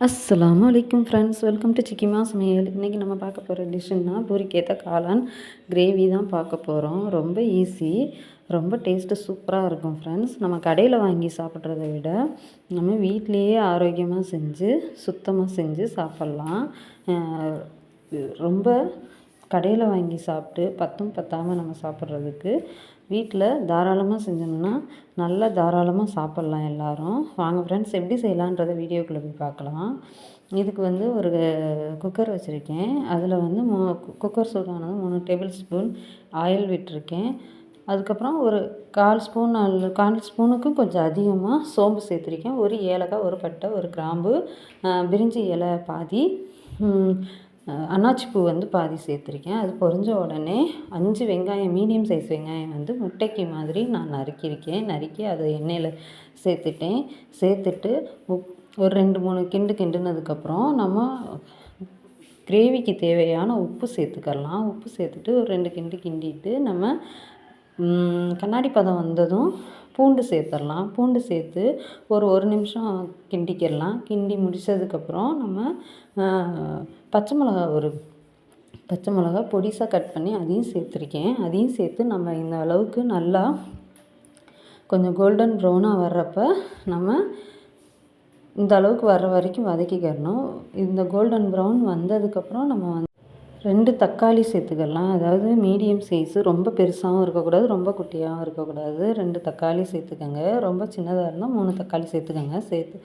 அஸ்லாம் வலைக்கும் friends welcome to சிக்கிமா சமையல் இன்றைக்கி நம்ம பார்க்க போகிற டிஷ்ஷுன்னா பூரிக்கேற்ற காளான் கிரேவி தான் பார்க்க போகிறோம் ரொம்ப ஈஸி ரொம்ப டேஸ்ட்டு சூப்பராக இருக்கும் ஃப்ரெண்ட்ஸ் நம்ம கடையில் வாங்கி சாப்பிட்றத விட நம்ம வீட்லேயே ஆரோக்கியமாக செஞ்சு சுத்தமாக செஞ்சு சாப்பிட்லாம். ரொம்ப கடையில் வாங்கி சாப்பிட்டு பத்தும் பத்தாமல் நம்ம சாப்பிட்றதுக்கு வீட்டில் தாராளமாக செஞ்சோம்னா நல்லா தாராளமாக சாப்பிட்லாம் எல்லோரும். வாங்க ஃப்ரெண்ட்ஸ் எப்படி செய்யலான்றத வீடியோக்குள்ளே போய் பார்க்கலாம். இதுக்கு வந்து ஒரு குக்கர் வச்சுருக்கேன். அதில் வந்து மூ குக்கர் சூடானது மூணு டேபிள் ஸ்பூன் ஆயில் விட்டுருக்கேன். அதுக்கப்புறம் ஒரு கால் ஸ்பூன் அல்ல கால் ஸ்பூனுக்கும் கொஞ்சம் அதிகமாக சோம்பு சேர்த்துருக்கேன். ஒரு ஏலக்காய் ஒரு பட்டை ஒரு கிராம்பு பிரிஞ்சி இலை பாதி. அன்னாச்சி பூ வந்து பாதி சேர்த்துருக்கேன். அது பொரிஞ்ச உடனே அஞ்சு வெங்காயம் மீடியம் சைஸ் வெங்காயம் வந்து முட்டைக்கு மாதிரி நான் நறுக்கியிருக்கேன். நறுக்கி அதை எண்ணெயில் சேர்த்துட்டேன். சேர்த்துட்டு உப் ஒரு ரெண்டு மூணு கிண்டு கிண்டுனதுக்கப்புறம் நம்ம கிரேவிக்கு தேவையான உப்பு சேர்த்துக்கலாம் உப்பு சேர்த்துட்டு ஒரு ரெண்டு கிண்டு கிண்டிட்டு நம்ம கண்ணாடி பதம் வந்ததும் பூண்டு சேர்த்துடலாம். பூண்டு சேர்த்து ஒரு ஒரு நிமிஷம் கிண்டிக்கிடலாம். கிண்டி முடித்ததுக்கப்புறம் நம்ம பச்சை மிளகா ஒரு பச்சை மிளகா பொடிசாக கட் பண்ணி அதையும் சேர்த்துருக்கேன். அதையும் சேர்த்து நம்ம இந்த அளவுக்கு நல்லா கொஞ்சம் கோல்டன் ப்ரௌனாக வர்றப்ப நம்ம இந்த அளவுக்கு வர்ற வரைக்கும் வதக்கிக்கிறணும் இந்த கோல்டன் ப்ரௌன் வந்ததுக்கப்புறம் நம்ம வந்து ரெண்டு தக்காளி சேர்த்துக்கலாம். அதாவது மீடியம் சைஸு ரொம்ப பெருசாகவும் இருக்கக்கூடாது ரொம்ப குட்டியாகவும் இருக்கக்கூடாது. ரெண்டு தக்காளி சேர்த்துக்கோங்க. ரொம்ப சின்னதாக இருந்தால் மூணு தக்காளி சேர்த்துக்கோங்க. சேர்த்து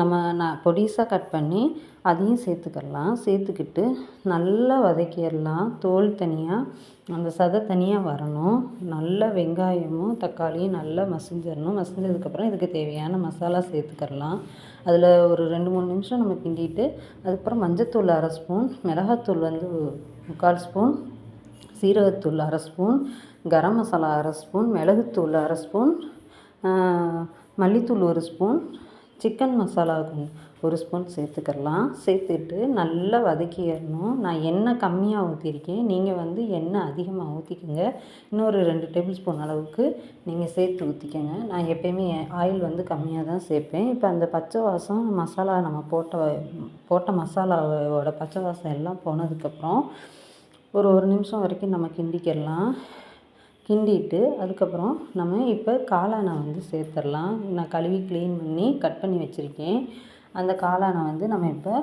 நம்ம நான் பொடிசாக கட் பண்ணி அதையும் சேர்த்துக்கலாம். சேர்த்துக்கிட்டு நல்லா வதக்கிடலாம். தோல் தனியாக அந்த சதை தனியாக வரணும். நல்லா வெங்காயமும் தக்காளியும் நல்லா மசிஞ்சிடணும். மசிஞ்சதுக்கப்புறம் இதுக்கு தேவையான மசாலா சேர்த்துக்கிடலாம் அதில் ஒரு ரெண்டு மூணு நிமிஷம் நம்ம கிண்டிட்டு அதுக்கப்புறம் மஞ்சத்தூள் அரை ஸ்பூன் மிளகாத்தூள் வந்து முக்கால் ஸ்பூன் சீரகத்தூள் அரை ஸ்பூன் கரம் மசாலா அரை ஸ்பூன் மிளகுத்தூள் அரை ஸ்பூன் மல்லித்தூள் ஒரு ஸ்பூன் சிக்கன் மசாலா ஒரு ஸ்பூன் சேர்த்துக்கிடலாம் சேர்த்துட்டு நல்லா வதக்கிடணும். நான் எண்ணெய் கம்மியாக ஊற்றிருக்கேன் நீங்கள் வந்து எண்ணெய் அதிகமாக ஊற்றிக்கோங்க இன்னொரு ரெண்டு டேபிள் ஸ்பூன் அளவுக்கு நீங்கள் சேர்த்து ஊற்றிக்கோங்க நான் எப்போயுமே ஆயில் வந்து கம்மியாக தான் சேர்ப்பேன். இப்போ அந்த பச்சை வாசம் மசாலா நம்ம போட்ட போட்ட மசாலாவோட பச்சை வாசம் எல்லாம் போனதுக்கப்புறம் ஒரு ஒரு நிமிஷம் வரைக்கும் நம்ம கிண்டிக்கிடலாம். கிண்டிட்டு அதுக்கப்புறம் நம்ம இப்போ காளானை வந்து சேர்த்துடலாம். நான் கழுவி க்ளீன் பண்ணி கட் பண்ணி வச்சுருக்கேன். அந்த காளானை வந்து நம்ம இப்போ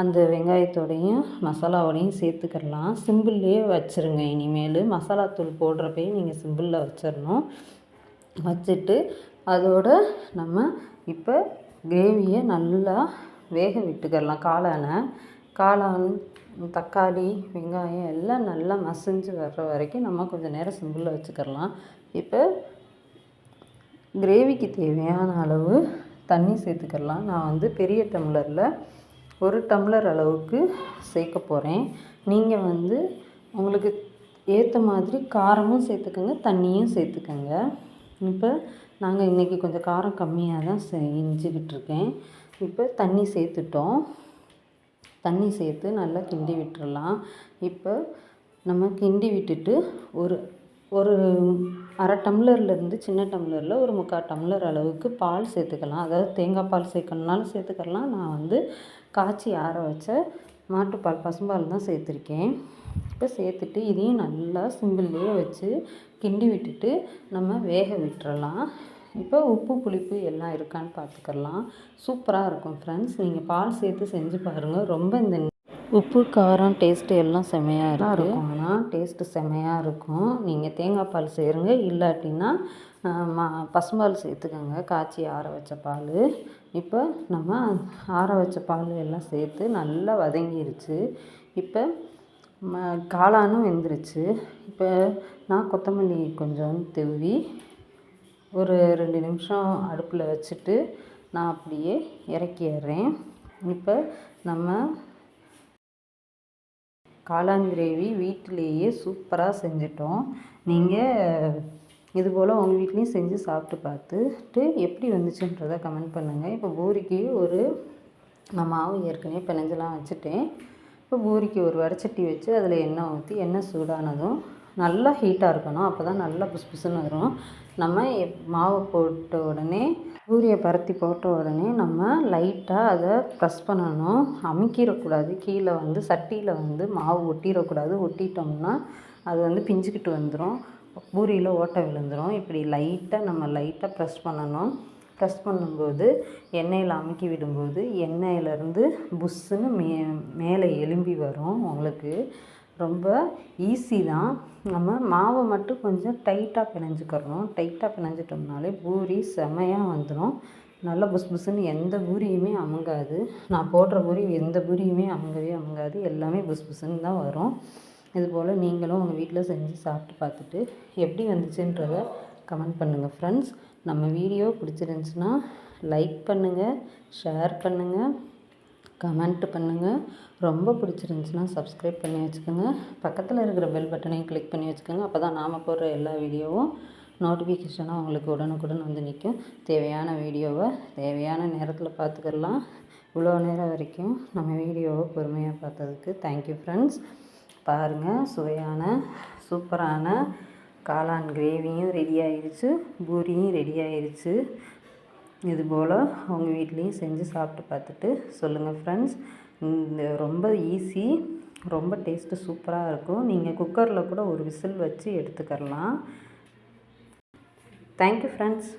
அந்த வெங்காயத்தோடையும் மசாலாவோடையும் சேர்த்துக்கிடலாம். சிம்பிள்லேயே வச்சுருங்க. இனிமேல் மசாலாத்தூள் போடுறப்பையும் நீங்கள் சிம்பிளில் வச்சிடணும். வச்சுட்டு அதோட நம்ம இப்போ கிரேவியை நல்லா வேக விட்டுக்கிடலாம். காளானை காளான் தக்காளி வெங்காயம் எல்லாம் நல்லா மசிஞ்சு வர்ற வரைக்கும் நம்ம கொஞ்சம் நேரம் சிம்பிளில் வச்சுக்கிடலாம் இப்போ கிரேவிக்கு தேவையான அளவு தண்ணி சேர்த்துக்கிடலாம் நான் வந்து பெரிய டம்ளரில் ஒரு டம்ளர் அளவுக்கு சேர்க்க போகிறேன் நீங்கள் வந்து உங்களுக்கு ஏற்ற மாதிரி காரமும் சேர்த்துக்கோங்க தண்ணியும் சேர்த்துக்கோங்க. இப்போ நாங்கள் இன்றைக்கி கொஞ்சம் காரம் கம்மியாக தான் செஞ்சுக்கிட்டு இருக்கேன். இப்போ தண்ணி சேர்த்துட்டோம். தண்ணி சேர்த்து நல்லா கிண்டி விட்டுறலாம். இப்போ நம்ம கிண்டி விட்டுட்டு ஒரு ஒரு அரை டம்ளர்லேருந்து சின்ன டம்ளரில் ஒரு முக்கால் டம்ளர் அளவுக்கு பால் சேர்த்துக்கலாம். அதாவது தேங்காய் பால் சேர்க்கணுனாலும் சேர்த்துக்கலாம். நான் வந்து காய்ச்சி ஆற வச்ச மாட்டுப்பால் பசும்பால் தான் சேர்த்துருக்கேன். இப்போ சேர்த்துட்டு இதையும் நல்லா சிம்பிள்லேயே வச்சு கிண்டி விட்டுட்டு நம்ம வேக விட்டுறலாம். இப்போ உப்பு புளிப்பு எல்லாம் இருக்கான்னு பார்த்துக்கலாம். சூப்பராக இருக்கும் ஃப்ரெண்ட்ஸ் நீங்கள் பால் சேர்த்து செஞ்சு பாருங்கள் ரொம்ப இந்த உப்பு காரம் டேஸ்ட்டு எல்லாம் செம்மையாக இருக்கும். ஆனால் டேஸ்ட்டு செம்மையாக இருக்கும். நீங்கள் தேங்காய் பால் சேருங்க. இல்லாட்டினா மா பசும்பால் சேர்த்துக்கோங்க. காய்ச்சி ஆற வச்ச பால். இப்போ நம்ம ஆற வச்ச பால் எல்லாம் சேர்த்து நல்லா வதங்கிருச்சு. இப்போ காளானும் வெந்துருச்சு. இப்போ நான் கொத்தமல்லி கொஞ்சம் தூவி ஒரு ரெண்டு நிமிஷம் அடுப்பில் வச்சுட்டு நான் அப்படியே இறக்கிடுறேன். இப்போ நம்ம காளான் கிரேவி வீட்டிலேயே சூப்பராக செஞ்சிட்டோம். நீங்கள் இதுபோல் உங்கள் வீட்லேயும் செஞ்சு சாப்பிட்டு பார்த்துட்டு எப்படி வந்துச்சுன்றதை கமெண்ட் பண்ணுங்கள் இப்போ பூரிக்கு ஒரு நான் மாவு ஏற்கனவே பிணைஞ்செல்லாம் வச்சுட்டேன். இப்போ பூரிக்கு ஒரு வடச்சட்டி வச்சு அதில் எண்ணெய் ஊற்றி எண்ணெய் சூடானதும் நல்லா ஹீட்டாக இருக்கணும். அப்போ தான் நல்லா புஸ் புசுன்னு வரும். நம்ம எப் மாவு போட்ட உடனே பூரியை பருத்தி போட்ட உடனே நம்ம லைட்டாக அதை ப்ரெஸ் பண்ணணும். அமுக்கிடக்கூடாது. கீழே வந்து சட்டியில் வந்து மாவு ஒட்டிடக்கூடாது. ஒட்டிட்டோம்னா அது வந்து பிஞ்சுக்கிட்டு வந்துடும் பூரியில் ஓட்டை விழுந்துடும் இப்படி லைட்டாக நம்ம லைட்டாக ப்ரெஸ் பண்ணணும். ப்ரெஸ் பண்ணும்போது எண்ணெயில் அமுக்கி விடும்போது எண்ணெயிலேருந்து புஷ்ஷுன்னு மே மேலே எலும்பி வரும் உங்களுக்கு. ரொம்ப ஈஸி தான். நம்ம மாவை மட்டும் கொஞ்சம் டைட்டாக பிணைஞ்சிக்கிறணும். டைட்டாக பிணைஞ்சிட்டோம்னாலே பூரி செமையாக வந்துடும் நல்லா புஸ் புஸ்ன்னு எந்த பூரியுமே அமுங்காது. நான் போடுற பூரி எந்த பூரியுமே அமுங்கவே அமுங்காது. எல்லாமே புஸ் புஸ்ன்னு தான் வரும். இதுபோல் நீங்களும் உங்கள் வீட்டில் செஞ்சு சாப்பிட்டு பார்த்துட்டு எப்படி வந்துச்சுன்றத கமெண்ட் பண்ணுங்கள் ஃப்ரெண்ட்ஸ் நம்ம வீடியோ பிடிச்சிருந்துச்சின்னா லைக் பண்ணுங்கள் ஷேர் பண்ணுங்கள் கமெண்ட் பண்ணுங்கள் ரொம்ப பிடிச்சிருந்துச்சின்னா சப்ஸ்கிரைப் பண்ணி வச்சுக்கோங்க. பக்கத்தில் இருக்கிற பெல் பட்டனையும் கிளிக் பண்ணி வச்சுக்கோங்க. அப்போ தான் நாம் போடுற எல்லா வீடியோவும் நோட்டிஃபிகேஷனாக உங்களுக்கு உடனுக்குடன் வந்து நிற்கும் தேவையான வீடியோவை தேவையான நேரத்தில் பார்த்துக்கலாம் இவ்வளோ நேரம் வரைக்கும் நம்ம வீடியோவை பொறுமையாக பார்த்ததுக்கு தேங்க்யூ ஃப்ரெண்ட்ஸ் பாருங்கள் சுவையான சூப்பரான காளான் கிரேவியும் ரெடி ஆயிடுச்சு பூரியும் ரெடி ஆயிடுச்சு இதுபோல் உங்கள் வீட்லேயும் செஞ்சு சாப்பிட்டு பார்த்துட்டு சொல்லுங்கள் ஃப்ரெண்ட்ஸ் இந்த ரொம்ப ஈஸி ரொம்ப டேஸ்ட்டு சூப்பராக இருக்கும். நீங்கள் குக்கரில் கூட ஒரு விசில் வச்சு எடுத்துக்கிறலாம். Thank you friends